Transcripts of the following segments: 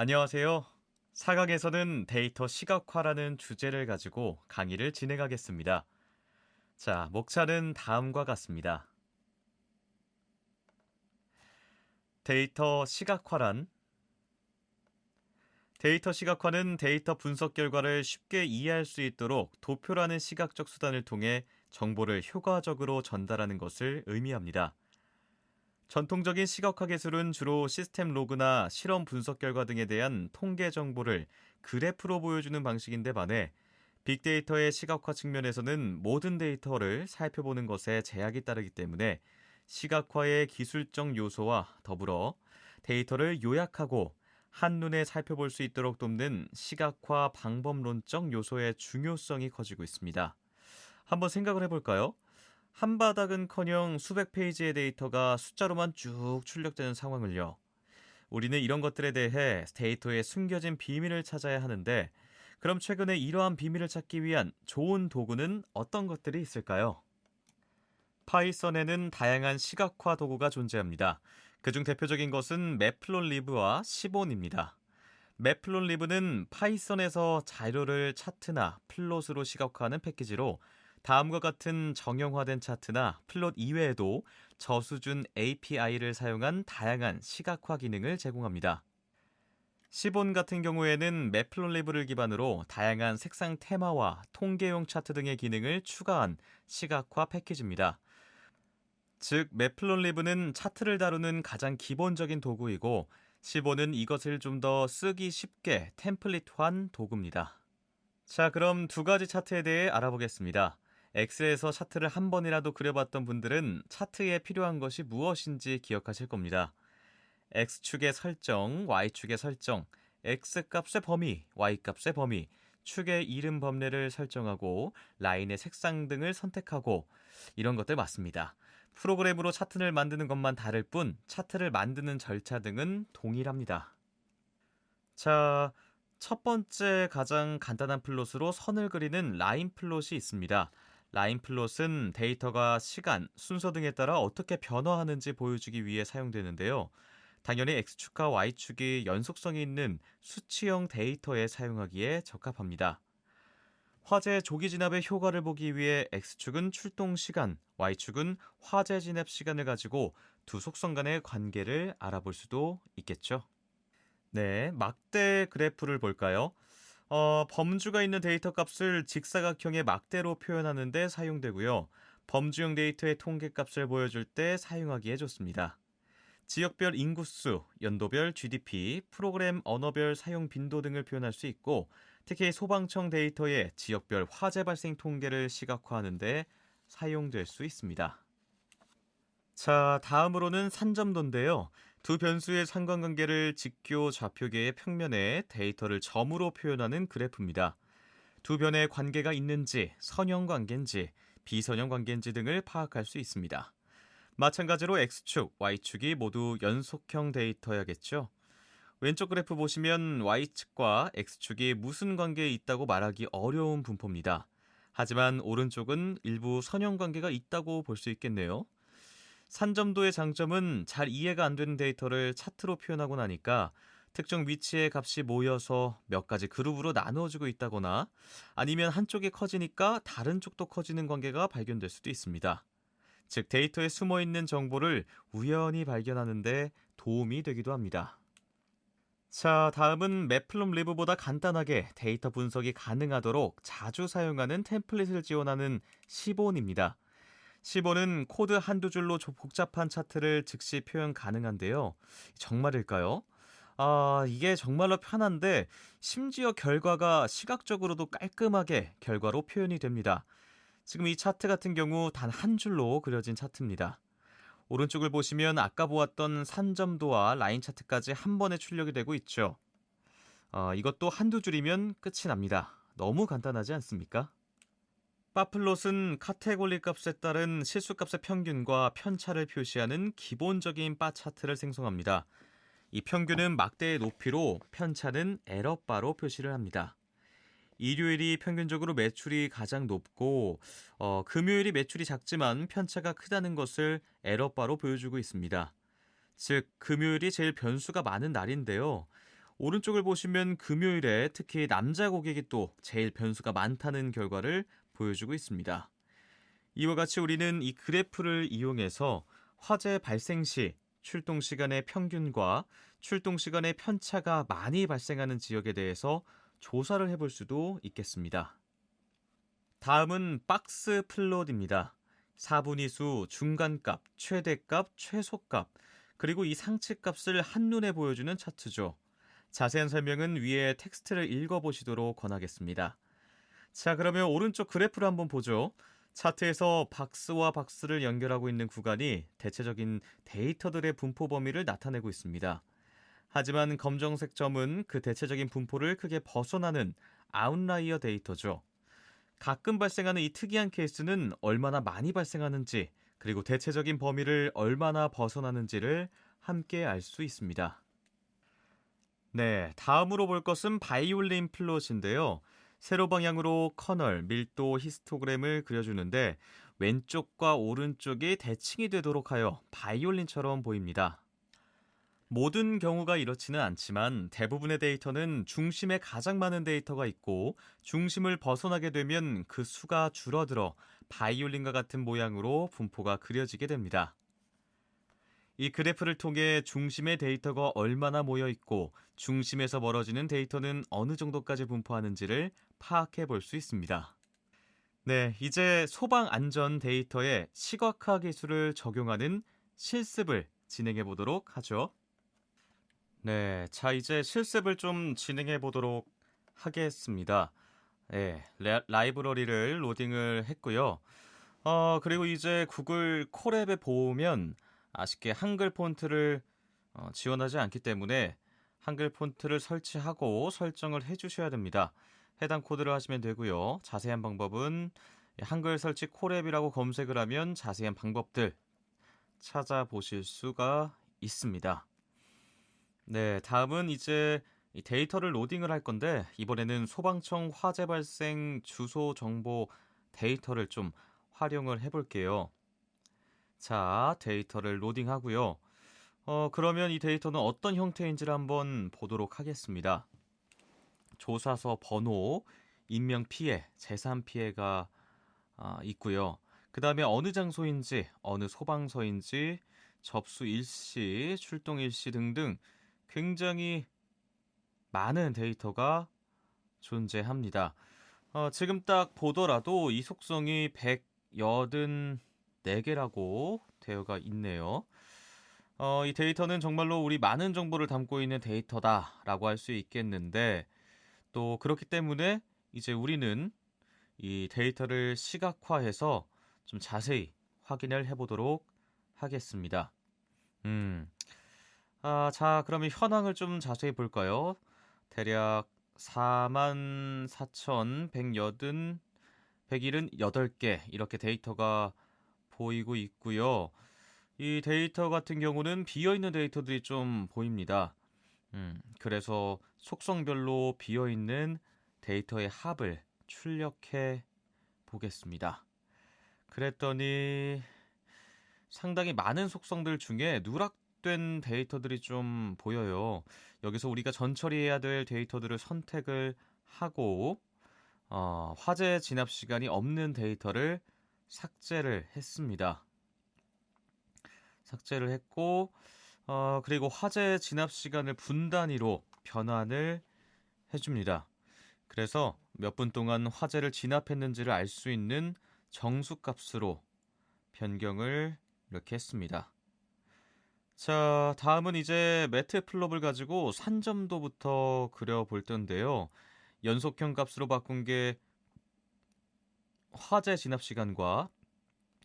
안녕하세요. 사각에서는 데이터 시각화라는 주제를 가지고 강의를 진행하겠습니다. 자, 목차는 다음과 같습니다. 데이터 시각화란 데이터 시각화는 데이터 분석 결과를 쉽게 이해할 수 있도록 도표라는 시각적 수단을 통해 정보를 효과적으로 전달하는 것을 의미합니다. 전통적인 시각화 기술은 주로 시스템 로그나 실험 분석 결과 등에 대한 통계 정보를 그래프로 보여주는 방식인데 반해 빅데이터의 시각화 측면에서는 모든 데이터를 살펴보는 것에 제약이 따르기 때문에 시각화의 기술적 요소와 더불어 데이터를 요약하고 한눈에 살펴볼 수 있도록 돕는 시각화 방법론적 요소의 중요성이 커지고 있습니다. 한번 생각을 해볼까요? 한 바닥은커녕 수백 페이지의 데이터가 숫자로만 쭉 출력되는 상황을요. 우리는 이런 것들에 대해 데이터의 숨겨진 비밀을 찾아야 하는데 그럼 최근에 이러한 비밀을 찾기 위한 좋은 도구는 어떤 것들이 있을까요? 파이썬에는 다양한 시각화 도구가 존재합니다. 그중 대표적인 것은 매플롯리브와 시본입니다. 매플롯리브는 파이썬에서 자료를 차트나 플롯으로 시각화하는 패키지로 다음과 같은 정형화된 차트나 플롯 이외에도 저수준 API를 사용한 다양한 시각화 기능을 제공합니다. 시본 같은 경우에는 매플롯리브를 기반으로 다양한 색상 테마와 통계용 차트 등의 기능을 추가한 시각화 패키지입니다. 즉, 매플롯리브는 차트를 다루는 가장 기본적인 도구이고 시본은 이것을 좀 더 쓰기 쉽게 템플릿화한 도구입니다. 자, 그럼 두 가지 차트에 대해 알아보겠습니다. 엑셀에서 차트를 한 번이라도 그려봤던 분들은 차트에 필요한 것이 무엇인지 기억하실 겁니다. X축의 설정, Y축의 설정, X값의 범위, Y값의 범위, 축의 이름 범례를 설정하고 라인의 색상 등을 선택하고 이런 것들 맞습니다. 프로그램으로 차트를 만드는 것만 다를 뿐 차트를 만드는 절차 등은 동일합니다. 자, 첫 번째 가장 간단한 플롯으로 선을 그리는 라인 플롯이 있습니다. 라인 플롯은 데이터가 시간, 순서 등에 따라 어떻게 변화하는지 보여주기 위해 사용되는데요. 당연히 X축과 Y축이 연속성이 있는 수치형 데이터에 사용하기에 적합합니다. 화재 조기 진압의 효과를 보기 위해 X축은 출동 시간, Y축은 화재 진압 시간을 가지고 두 속성 간의 관계를 알아볼 수도 있겠죠. 네, 막대 그래프를 볼까요? 어, 범주가 있는 데이터 값을 직사각형의 막대로 표현하는데 사용되고요. 범주형 데이터의 통계 값을 보여줄 때 사용하기에 좋습니다. 지역별 인구수, 연도별 GDP, 프로그램 언어별 사용 빈도 등을 표현할 수 있고 특히 소방청 데이터의 지역별 화재 발생 통계를 시각화하는데 사용될 수 있습니다. 자, 다음으로는 산점도인데요. 두 변수의 상관관계를 직교 좌표계의 평면에 데이터를 점으로 표현하는 그래프입니다. 두 변의 관계가 있는지, 선형 관계인지, 비선형 관계인지 등을 파악할 수 있습니다. 마찬가지로 X축, Y축이 모두 연속형 데이터야겠죠. 왼쪽 그래프 보시면 Y축과 X축이 무슨 관계에 있다고 말하기 어려운 분포입니다. 하지만 오른쪽은 일부 선형 관계가 있다고 볼 수 있겠네요. 산점도의 장점은 잘 이해가 안 되는 데이터를 차트로 표현하고 나니까 특정 위치의 값이 모여서 몇 가지 그룹으로 나누어지고 있다거나 아니면 한쪽이 커지니까 다른 쪽도 커지는 관계가 발견될 수도 있습니다. 즉 데이터에 숨어 있는 정보를 우연히 발견하는데 도움이 되기도 합니다. 자, 다음은 매플롬 리브보다 간단하게 데이터 분석이 가능하도록 자주 사용하는 템플릿을 지원하는 시본입니다. 15는 코드 한두 줄로 복잡한 차트를 즉시 표현 가능한데요. 정말일까요? 아, 이게 정말로 편한데 심지어 결과가 시각적으로도 깔끔하게 결과로 표현이 됩니다. 지금 이 차트 같은 경우 단 한 줄로 그려진 차트입니다. 오른쪽을 보시면 아까 보았던 산점도와 라인 차트까지 한 번에 출력이 되고 있죠. 아, 이것도 한두 줄이면 끝이 납니다. 너무 간단하지 않습니까? 파플롯은 카테고리 값에 따른 실수값의 평균과 편차를 표시하는 기본적인 바 차트를 생성합니다. 이 평균은 막대의 높이로 편차는 에러바로 표시를 합니다. 일요일이 평균적으로 매출이 가장 높고 어, 금요일이 매출이 작지만 편차가 크다는 것을 에러바로 보여주고 있습니다. 즉 금요일이 제일 변수가 많은 날인데요. 오른쪽을 보시면 금요일에 특히 남자 고객이 또 제일 변수가 많다는 결과를 보여주고 있습니다. 이와 같이 우리는 이 그래프를 이용해서 화재 발생 시 출동 시간의 평균과 출동 시간의 편차가 많이 발생하는 지역에 대해서 조사를 해볼 수도 있겠습니다. 다음은 박스 플롯입니다. 4분위수, 중간값, 최대값, 최소값, 그리고 이 상치값을 한눈에 보여주는 차트죠. 자세한 설명은 위에 텍스트를 읽어보시도록 권하겠습니다. 자, 그러면 오른쪽 그래프를 한번 보죠. 차트에서 박스와 박스를 연결하고 있는 구간이 대체적인 데이터들의 분포 범위를 나타내고 있습니다. 하지만 검정색 점은 그 대체적인 분포를 크게 벗어나는 아웃라이어 데이터죠. 가끔 발생하는 이 특이한 케이스는 얼마나 많이 발생하는지 그리고 대체적인 범위를 얼마나 벗어나는지를 함께 알 수 있습니다. 네, 다음으로 볼 것은 바이올린 플롯인데요. 세로 방향으로 커널, 밀도, 히스토그램을 그려주는데 왼쪽과 오른쪽이 대칭이 되도록 하여 바이올린처럼 보입니다. 모든 경우가 이렇지는 않지만 대부분의 데이터는 중심에 가장 많은 데이터가 있고 중심을 벗어나게 되면 그 수가 줄어들어 바이올린과 같은 모양으로 분포가 그려지게 됩니다. 이 그래프를 통해 중심의 데이터가 얼마나 모여 있고 중심에서 멀어지는 데이터는 어느 정도까지 분포하는지를 파악해 볼 수 있습니다. 네, 이제 소방 안전 데이터에 시각화 기술을 적용하는 실습을 진행해 보도록 하죠. 네, 자 이제 실습을 좀 진행해 보도록 하겠습니다. 네, 라이브러리를 로딩을 했고요. 어, 그리고 이제 구글 콜앱에 보면 아쉽게 한글 폰트를 어, 지원하지 않기 때문에 한글 폰트를 설치하고 설정을 해주셔야 됩니다. 해당 코드를 하시면 되고요. 자세한 방법은 한글 설치 콜앱이라고 검색을 하면 자세한 방법들 찾아보실 수가 있습니다. 네, 다음은 이제 데이터를 로딩을 할 건데 이번에는 소방청 화재 발생 주소 정보 데이터를 좀 활용을 해볼게요. 자, 데이터를 로딩하고요. 어, 그러면 이 데이터는 어떤 형태인지를 한번 보도록 하겠습니다. 조사서 번호, 인명 피해, 재산 피해가 아, 있고요. 그 다음에 어느 장소인지, 어느 소방서인지, 접수 일시, 출동 일시 등등 굉장히 많은 데이터가 존재합니다. 어, 지금 딱 보더라도 이 속성이 184개라고 되어가 있네요. 어, 이 데이터는 정말로 우리 많은 정보를 담고 있는 데이터다라고 할 수 있겠는데 또 그렇기 때문에 이제 우리는 이 데이터를 시각화해서 좀 자세히 확인을 해보도록 하겠습니다. 음. 아, 자, 그러면 현황을 좀 자세히 볼까요? 대략 44,180, 178개 이렇게 데이터가 보이고 있고요. 이 데이터 같은 경우는 비어있는 데이터들이 좀 보입니다. 음, 그래서 속성별로 비어있는 데이터의 합을 출력해 보겠습니다. 그랬더니 상당히 많은 속성들 중에 누락된 데이터들이 좀 보여요. 여기서 우리가 전처리해야 될 데이터들을 선택을 하고 어, 화재 진압 시간이 없는 데이터를 삭제를 했습니다. 삭제를 했고 어, 그리고 화재 진압 시간을 분 단위로 변환을 해줍니다. 그래서 몇 분 동안 화재를 진압했는지를 알 수 있는 정수값으로 변경을 이렇게 했습니다. 자, 다음은 이제 매트 플롭을 가지고 산점도부터 그려볼 텐데요. 연속형 값으로 바꾼 게 화재 진압 시간과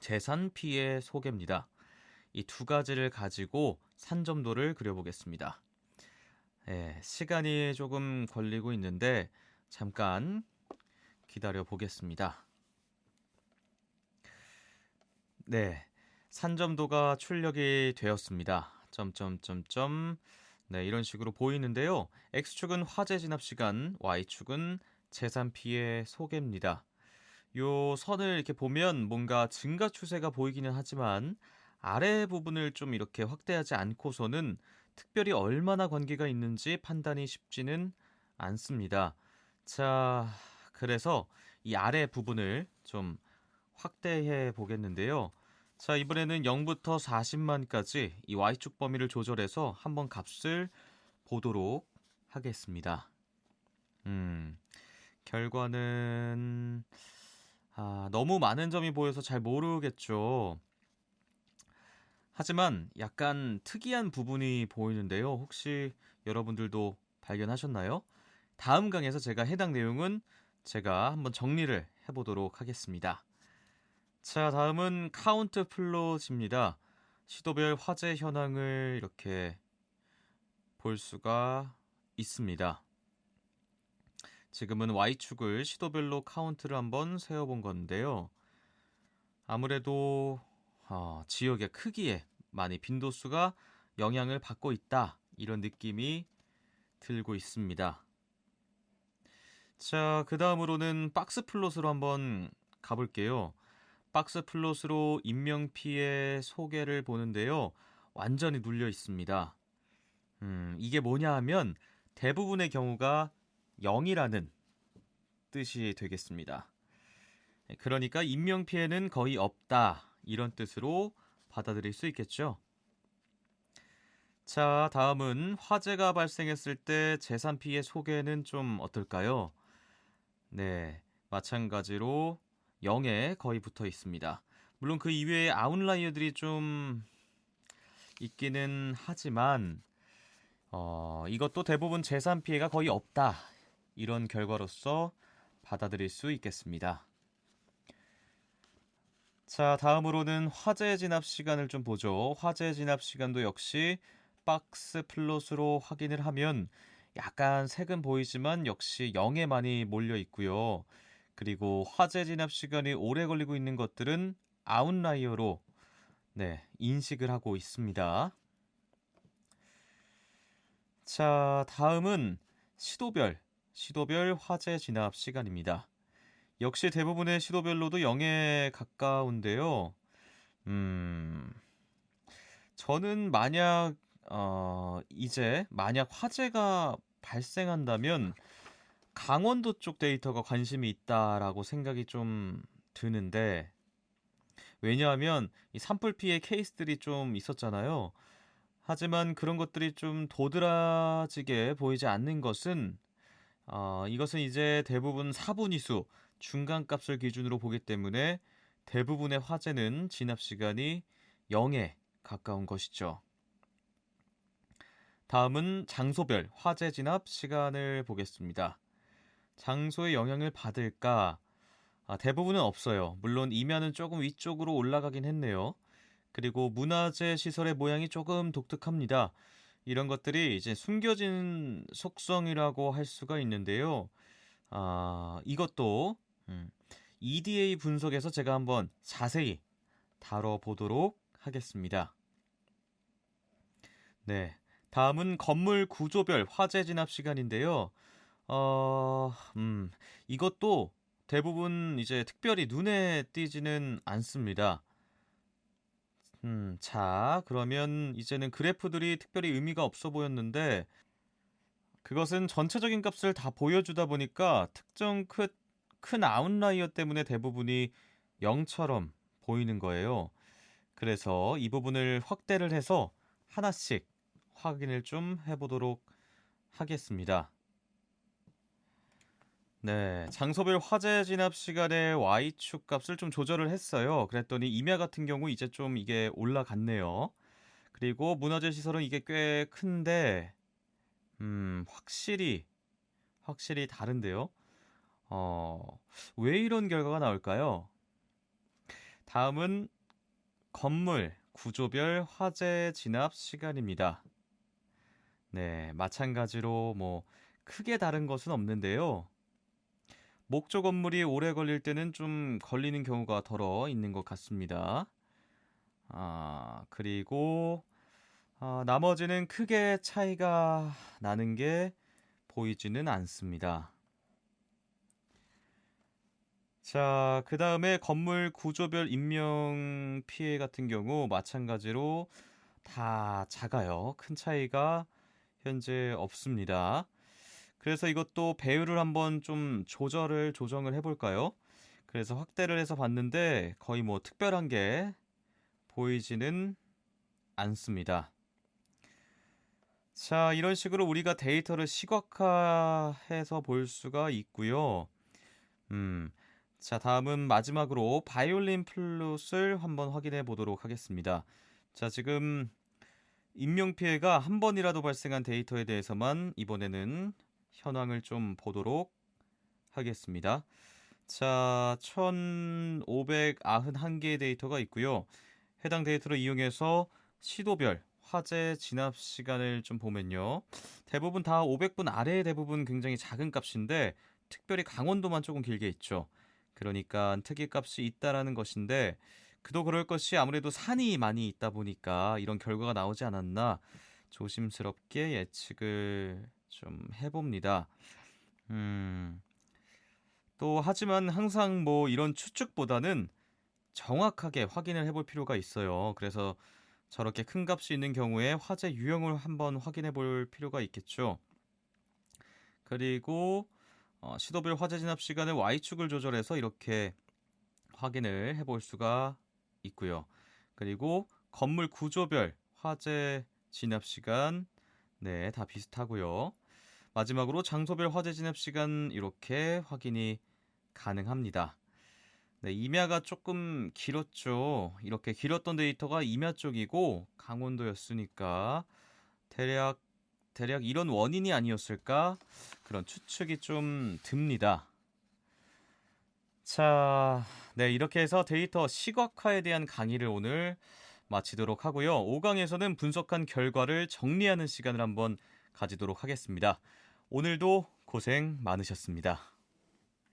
재산 피해 소개입니다. 이 두 가지를 가지고 산점도를 그려보겠습니다. 예, 시간이 조금 걸리고 있는데 잠깐 기다려 보겠습니다. 네, 산점도가 출력이 되었습니다. 점점점점 네, 이런 식으로 보이는데요. X축은 화재 진압 시간, Y축은 재산 피해 소개입니다. 요 선을 이렇게 보면 뭔가 증가 추세가 보이기는 하지만 아래 부분을 좀 이렇게 확대하지 않고서는 특별히 얼마나 관계가 있는지 판단이 쉽지는 않습니다. 자, 그래서 이 아래 부분을 좀 확대해 보겠는데요. 자, 이번에는 0부터 40만까지 이 y축 범위를 조절해서 한번 값을 보도록 하겠습니다. 음, 결과는 아, 너무 많은 점이 보여서 잘 모르겠죠. 하지만 약간 특이한 부분이 보이는데요. 혹시 여러분들도 발견하셨나요? 다음 강에서 제가 해당 내용은 제가 한번 정리를 해보도록 하겠습니다. 자, 다음은 카운트 플롯입니다. 시도별 화재 현황을 이렇게 볼 수가 있습니다. 지금은 Y축을 시도별로 카운트를 한번 세어본 건데요. 아무래도 어, 지역의 크기에 많이 빈도수가 영향을 받고 있다. 이런 느낌이 들고 있습니다. 자, 그 다음으로는 박스 플롯으로 한번 가볼게요. 박스 플롯으로 인명피해 소개를 보는데요. 완전히 눌려 있습니다. 음, 이게 뭐냐 하면 대부분의 경우가 0이라는 뜻이 되겠습니다. 그러니까 인명 피해는 거의 없다. 이런 뜻으로 받아들일 수 있겠죠. 자, 다음은 화재가 발생했을 때 재산 피해 소개는 좀 어떨까요? 네, 마찬가지로 0에 거의 붙어 있습니다. 물론 그 이외에 아웃라이어들이 좀 있기는 하지만 어, 이것도 대부분 재산 피해가 거의 없다. 이런 결과로서 받아들일 수 있겠습니다. 자, 다음으로는 화재 진압 시간을 좀 보죠. 화재 진압 시간도 역시 박스 플롯으로 확인을 하면 약간 색은 보이지만 역시 0에 많이 몰려 있고요. 그리고 화재 진압 시간이 오래 걸리고 있는 것들은 아웃라이어로 네, 인식을 하고 있습니다. 자, 다음은 시도별, 시도별 화재 진압 시간입니다. 역시 대부분의 시도별로도 0에 가까운데요. 음, 저는 만약, 어, 이제 만약 화재가 발생한다면 강원도 쪽 데이터가 관심이 있다라고 생각이 좀 드는데, 왜냐하면 이 산불 피해 케이스들이 좀 있었잖아요. 하지만 그런 것들이 좀 도드라지게 보이지 않는 것은 어, 이것은 이제 대부분 사분위수 중간값을 기준으로 보기 때문에 대부분의 화재는 진압 시간이 0에 가까운 것이죠. 다음은 장소별 화재 진압 시간을 보겠습니다. 장소의 영향을 받을까? 아, 대부분은 없어요. 물론 이면은 조금 위쪽으로 올라가긴 했네요. 그리고 문화재 시설의 모양이 조금 독특합니다. 이런 것들이 이제 숨겨진 속성이라고 할 수가 있는데요. 아, 이것도 음, EDA 분석에서 제가 한번 자세히 다뤄보도록 하겠습니다. 네. 다음은 건물 구조별 화재 진압 시간인데요. 어, 음, 이것도 대부분 이제 특별히 눈에 띄지는 않습니다. 음, 자, 그러면 이제는 그래프들이 특별히 의미가 없어 보였는데, 그것은 전체적인 값을 다 보여주다 보니까 특정 큰, 큰 아웃라이어 때문에 대부분이 0처럼 보이는 거예요. 그래서 이 부분을 확대를 해서 하나씩 확인을 좀 해보도록 하겠습니다. 네, 장소별 화재 진압 시간에 Y축 값을 좀 조절을 했어요. 그랬더니 임야 같은 경우 이제 좀 이게 올라갔네요. 그리고 문화재 시설은 이게 꽤 큰데, 음, 확실히, 확실히 다른데요. 어, 왜 이런 결과가 나올까요? 다음은 건물 구조별 화재 진압 시간입니다. 네, 마찬가지로 뭐 크게 다른 것은 없는데요. 목조 건물이 오래 걸릴 때는 좀 걸리는 경우가 덜어 있는 것 같습니다. 아, 그리고 아, 나머지는 크게 차이가 나는 게 보이지는 않습니다. 자, 그 다음에 건물 구조별 인명 피해 같은 경우 마찬가지로 다 작아요. 큰 차이가 현재 없습니다. 그래서 이것도 배율을 한번 좀 조절을 조정을 해볼까요? 그래서 확대를 해서 봤는데 거의 뭐 특별한 게 보이지는 않습니다. 자, 이런 식으로 우리가 데이터를 시각화해서 볼 수가 있고요. 음, 자, 다음은 마지막으로 바이올린 플롯을 한번 확인해 보도록 하겠습니다. 자, 지금 인명 피해가 한 번이라도 발생한 데이터에 대해서만 이번에는 현황을 좀 보도록 하겠습니다. 자, 1591개의 데이터가 있고요. 해당 데이터를 이용해서 시도별 화재 진압 시간을 좀 보면요. 대부분 다 500분 아래의 대부분 굉장히 작은 값인데 특별히 강원도만 조금 길게 있죠. 그러니까 특이 값이 있다라는 것인데 그도 그럴 것이 아무래도 산이 많이 있다 보니까 이런 결과가 나오지 않았나 조심스럽게 예측을 좀 해봅니다. 음, 또 하지만 항상 뭐 이런 추측보다는 정확하게 확인을 해볼 필요가 있어요. 그래서 저렇게 큰 값이 있는 경우에 화재 유형을 한번 확인해 볼 필요가 있겠죠. 그리고 어, 시도별 화재 진압 시간을 Y축을 조절해서 이렇게 확인을 해볼 수가 있고요. 그리고 건물 구조별 화재 진압 시간 네, 다 비슷하고요. 마지막으로 장소별 화재 진압 시간 이렇게 확인이 가능합니다. 네, 임야가 조금 길었죠. 이렇게 길었던 데이터가 임야 쪽이고 강원도였으니까 대략 대략 이런 원인이 아니었을까 그런 추측이 좀 듭니다. 자, 네 이렇게 해서 데이터 시각화에 대한 강의를 오늘 마치도록 하고요. 5강에서는 분석한 결과를 정리하는 시간을 한번 가지도록 하겠습니다. 오늘도 고생 많으셨습니다.